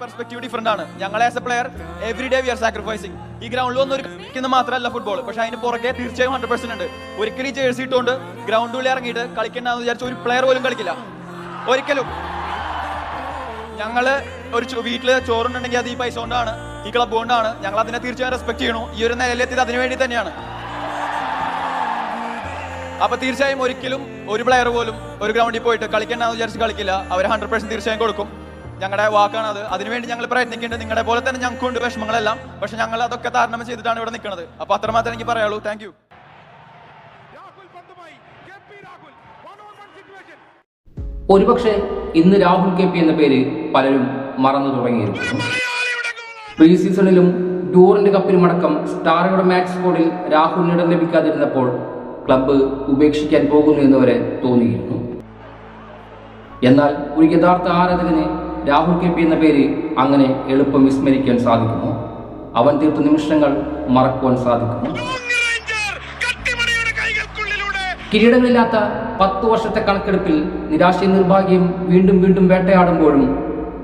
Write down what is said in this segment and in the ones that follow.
Perspective different ആണ്. ഞങ്ങൾ as a player every day we are sacrificing ഈ ഗ്രൗണ്ടിൽ ഒന്നും കളിക്കുന്ന മാത്രമല്ല ഫുട്ബോൾ പക്ഷെ അതിന് പുറകെ തീർച്ചയായും ഹൺഡ്രഡ് പെർസെന്റ് ഉണ്ട്. ഒരിക്കലും ജേഴ്സി ഇട്ടുകൊണ്ട് ഗ്രൗണ്ടിൽ ഇറങ്ങിയിട്ട് കളിക്കണ്ടെന്ന് വിചാരിച്ച ഒരു പ്ലെയർ പോലും കളിക്കില്ല. ഒരിക്കലും. ഞങ്ങൾ ഒരു വീട്ടിൽ ചോറുണ്ടെങ്കിൽ അത് ഈ പൈസ കൊണ്ടാണ് ഈ ക്ലബ് കൊണ്ടാണ്. ഞങ്ങൾ അതിനെ തീർച്ചയായും റെസ്പെക്ട് ചെയ്യണു. ഈ ഒരു നിലയിലെത്തിയത് അതിനു വേണ്ടി തന്നെയാണ്. അപ്പൊ തീർച്ചയായും ഒരിക്കലും ഒരു പ്ലെയർ പോലും ഒരു ഗ്രൗണ്ടിൽ പോയിട്ട് കളിക്കണ്ടെന്ന് വിചാരിച്ച് കളിക്കില്ല. അവർ ഹൺഡ്രഡ് പെർസെന്റ് തീർച്ചയായും കൊടുക്കും. ഞങ്ങളുടെ വാക്കാണത്. അത് അതിനുവേണ്ടി ഞങ്ങൾ പ്രയത്നിക്കേണ്ടത് നിങ്ങളുടെ പോലെ തന്നെ ഞങ്ങൾക്കുണ്ട് വിഷമങ്ങളെല്ലാം. പക്ഷെ ഞങ്ങൾ അതൊക്കെ താരണം ചെയ്തിട്ടാണ് ഇവിടെ നിൽക്കുന്നത്. അപ്പൊ അത്രമാത്രം എനിക്ക് പറയാനുള്ളൂ. Thank you Rahul പന്തുമായി K Rahul. One on one situation ഒരുപക്ഷെ ഇന്ന് രാഹുൽ കെ പി എന്ന പേര് പലരും മറന്നു തുടങ്ങിയിരിക്കുന്നു പ്രീ സീസണിലും ടൂറിന്റെ കപ്പിലുമടക്കം സ്റ്റാറുകളുടെ മാച്ച് സ്കോഡിൽ രാഹുലിന് ഇടം ലഭിക്കാതിരുന്നപ്പോൾ ക്ലബ്ബ് ഉപേക്ഷിക്കാൻ പോകുന്നു എന്ന് വരെ തോന്നിയിരുന്നു. എന്നാൽ ഒരു യഥാർത്ഥ ആരാധകന് രാഹുൽ കെ പി എന്ന പേര് അങ്ങനെ എളുപ്പം വിസ്മരിക്കാൻ സാധിക്കുമോ? അവൻ തീർത്ത നിമിഷങ്ങൾ മറക്കുവാൻ സാധിക്കുമോ? കിരീടങ്ങളില്ലാത്ത പത്തു വർഷത്തെ കണക്കെടുപ്പിൽ നിരാശയും നിർഭാഗ്യം വീണ്ടും വീണ്ടും വേട്ടയാടുമ്പോഴും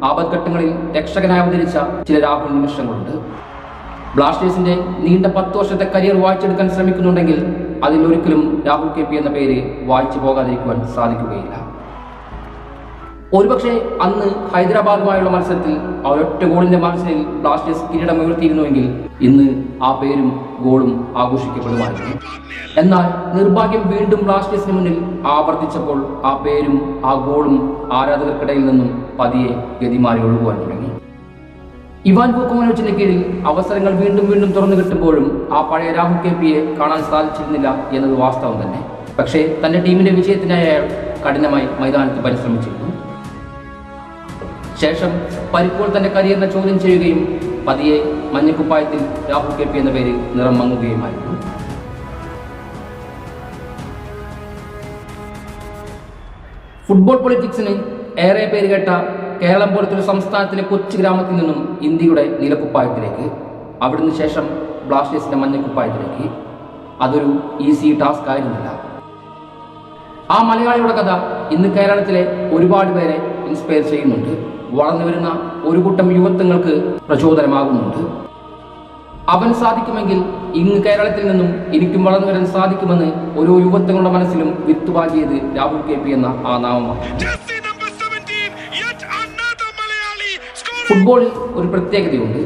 ആപത്ഘട്ടങ്ങളിൽ രക്ഷകനായി അവതരിച്ച ചില രാഹുൽ നിമിഷങ്ങളുണ്ട്. ബ്ലാസ്റ്റേഴ്സിന്റെ നീണ്ട പത്ത് വർഷത്തെ കരിയർ വായിച്ചെടുക്കാൻ ശ്രമിക്കുന്നുണ്ടെങ്കിൽ അതിലൊരിക്കലും രാഹുൽ കെ പി എന്ന പേര് വായിച്ചു പോകാതിരിക്കുവാൻ സാധിക്കുകയില്ല. ഒരുപക്ഷെ അന്ന് ഹൈദരാബാദുമായുള്ള മത്സരത്തിൽ ആ ഒറ്റ ഗോളിന്റെ മാർജിനിൽ ബ്ലാസ്റ്റേഴ്സ് കിരീടം ഉയർത്തിയിരുന്നുവെങ്കിൽ ഇന്ന് ആ പേരും ഗോളും ആഘോഷിക്കപ്പെടുമായിരുന്നു. എന്നാൽ നിർഭാഗ്യം വീണ്ടും ബ്ലാസ്റ്റേഴ്സിന് മുന്നിൽ ആവർത്തിച്ചപ്പോൾ ആ പേരും ആ ഗോളും ആരാധകർക്കിടയിൽ നിന്നും പതിയെ ഗതിമാറി ഒഴുകുവാൻ തുടങ്ങി. ഇവാൻ പൂക്കുമനോച്ചിന്റെ കീഴിൽ അവസരങ്ങൾ വീണ്ടും വീണ്ടും തുറന്നു കിട്ടുമ്പോഴും ആ പഴയ രാഹുൽ കെ പിയെ കാണാൻ സാധിച്ചിരുന്നില്ല എന്നത് വാസ്തവം തന്നെ. പക്ഷേ തന്റെ ടീമിന്റെ വിജയത്തിനായി അയാൾ കഠിനമായി മൈതാനത്ത് പരിശ്രമിച്ചിരുന്നു. ശേഷം പരിപ്പോൾ തന്റെ കരിയറിനെ ചോദ്യം ചെയ്യുകയും പതിയെ മഞ്ഞക്കുപ്പായത്തിൽ രാഹുൽ കെ പി എന്ന പേരിൽ നിറം മങ്ങുകയുമായിരുന്നു. ഫുട്ബോൾ പൊളിറ്റിക്സിന് ഏറെ പേര് കേട്ട കേരളം പോലത്തെ ഒരു സംസ്ഥാനത്തിലെ കൊച്ചു ഗ്രാമത്തിൽ നിന്നും ഇന്ത്യയുടെ നീലക്കുപ്പായത്തിലേക്ക് അവിടുന്ന് ശേഷം ബ്ലാസ്റ്റേഴ്സിന്റെ മഞ്ഞക്കുപ്പായത്തിലേക്ക്. അതൊരു ഈസി ടാസ്ക് ആയിരുന്നില്ല. ആ മലയാളിയുടെ കഥ ഇന്ന് കേരളത്തിലെ ഒരുപാട് പേരെ ഇൻസ്പയർ ചെയ്യുന്നുണ്ട്. വളർന്നു വരുന്ന ഒരു കൂട്ടം യുവത്വങ്ങൾക്ക് പ്രചോദനമാകുന്നുണ്ട്. അവൻ സാധിക്കുമെങ്കിൽ ഇന്ന് കേരളത്തിൽ നിന്നും എനിക്കും വളർന്നു വരാൻ സാധിക്കുമെന്ന് ഓരോ യുവത്വങ്ങളുടെ മനസ്സിലും വിത്തുപാകിയത് രാഹുൽ കെ പി എന്ന ആ നാമമാണ്. Jersey number 17 yet another Malayali score ഫുട്ബോളിൽ ഒരു പ്രത്യേകതയുണ്ട്.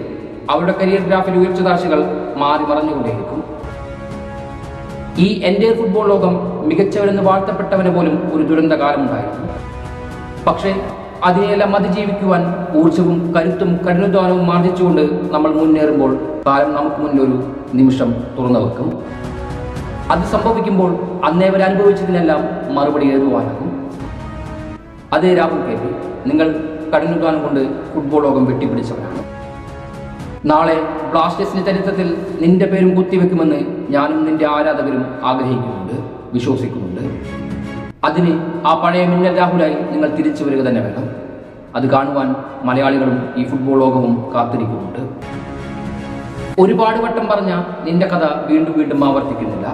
അവരുടെ കരിയർ ഗ്രാഫിൽ ഉയർച്ച താഴ്ചകൾ മാറി മറഞ്ഞുകൊണ്ടേയിരിക്കും. ഈ എന്റെ ഫുട്ബോൾ ലോകം മികച്ചവരെന്ന് വാഴ്ത്തപ്പെട്ടവന് പോലും ഒരു ദുരന്തകാലമുണ്ടായിരുന്നു. പക്ഷേ അതിനെയെല്ലാം അതിജീവിക്കുവാൻ ഊർജവും കരുത്തും കഠിനാധ്വാനവും ആർജിച്ചുകൊണ്ട് നമ്മൾ മുന്നേറുമ്പോൾ കാലം നമുക്ക് മുന്നൊരു നിമിഷം തുറന്നു വെക്കും. അത് സംഭവിക്കുമ്പോൾ അന്നേവർ അനുഭവിച്ചതിനെല്ലാം മറുപടി എഴുതുവാനാകും. അതേ രാഹുൽ കെ പി നിങ്ങൾ കഠിനാധ്വാനം കൊണ്ട് ഫുട്ബോൾ ലോകം വെട്ടിപ്പിടിച്ചവരാണ്. നാളെ ബ്ലാസ്റ്റേഴ്സിന്റെ ചരിത്രത്തിൽ നിന്റെ പേരും കുത്തിവെക്കുമെന്ന് ഞാനും നിന്റെ ആരാധകരും ആഗ്രഹിക്കുന്നുണ്ട് വിശ്വസിക്കുന്നുണ്ട്. അതിന് ആ പഴയ മിന്നൽ രാഹുലായി നിങ്ങൾ തിരിച്ചു വരിക തന്നെ വേണം. അത് കാണുവാൻ മലയാളികളും ഈ ഫുട്ബോൾ ലോകവും കാത്തിരിക്കുന്നുണ്ട്. ഒരുപാട് വട്ടം പറഞ്ഞ നിന്റെ കഥ വീണ്ടും വീണ്ടും ആവർത്തിക്കുന്നില്ല.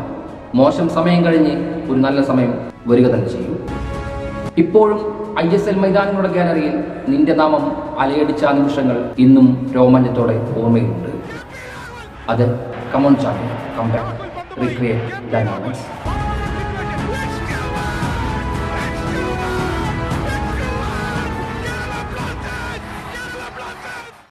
മോശം സമയം കഴിഞ്ഞ് ഒരു നല്ല സമയം വരിക തന്നെ ചെയ്യും. ഇപ്പോഴും ഐ എസ് എൽ മൈതാനങ്ങളുടെ ഗാലറിയിൽ നിന്റെ നാമം അലയടിച്ച നിമിഷങ്ങൾ ഇന്നും രോമാഞ്ചത്തോടെ ഓർമ്മയുണ്ട് അത് come on champion comeback recreate dynamics